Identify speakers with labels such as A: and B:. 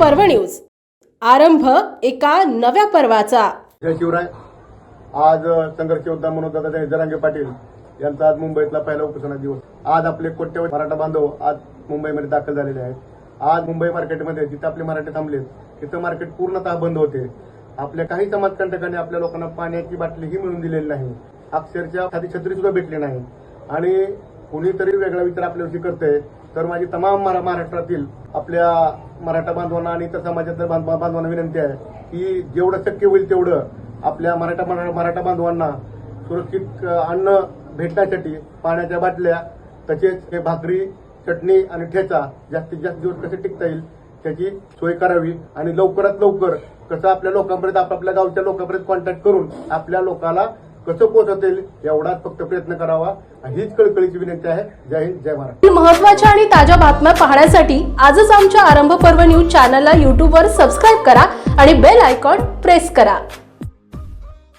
A: पर्व न्यूज. आरंभ एका नव्या पर्वाचा.
B: जय शिवराय. आज संघर्ष योद्धा म्हणून दादा जरांगे पाटील. यांचा आज मुंबईतला पहिला उपोषणा दिवस. आज आपले कोट्यवधी मराठा बांधव आज मुंबईमध्ये दाखल झालेले आहेत. आज मुंबई मार्केटमध्ये जिथे आपले मराठे थांबले तिथं मार्केट पूर्णतः बंद होते. आपल्या काही समाजकंटकांनी आपल्या लोकांना पाण्याची बाटलीही मिळून दिलेली नाही. अक्षरशः खादी छत्री सुद्धा भेटली नाही. आणि कुणीतरी वेगळा विचार आपल्याविषयी करते तर माझी तमाम मरा- महाराष्ट्रातील आपल्या मराठा बांधवांना आणि इतर समाजातल्या बांधवांना विनंती आहे की जेवढं शक्य होईल तेवढं आपल्या मराठा मरा- मराठा बांधवांना सुरक्षित अन्न भेटण्यासाठी पाण्याच्या बाटल्या तसेच हे भाकरी चटणी आणि ठेचा जास्तीत जास्त दिवस कसे टिकता येईल त्याची सोय करावी आणि लवकरात लवकर कसं आपल्या लोकांपर्यंत आपापल्या गावच्या लोकांपर्यंत कॉन्टॅक्ट करून आपल्या लोकांना कसं पोहोचवता येईल एवढाच फक्त प्रयत्न करावा. हीच कळकळीची विनंती आहे. जय हिंद जय महाराष्ट्र.
A: महत्त्वाच्या आणि ताज्या बातम्या पाहण्यासाठी आजच आमच्या आरंभ पर्व न्यूज चॅनलला यूट्यूबवर सबस्क्राईब करा आणि बेल आयकॉन प्रेस करा.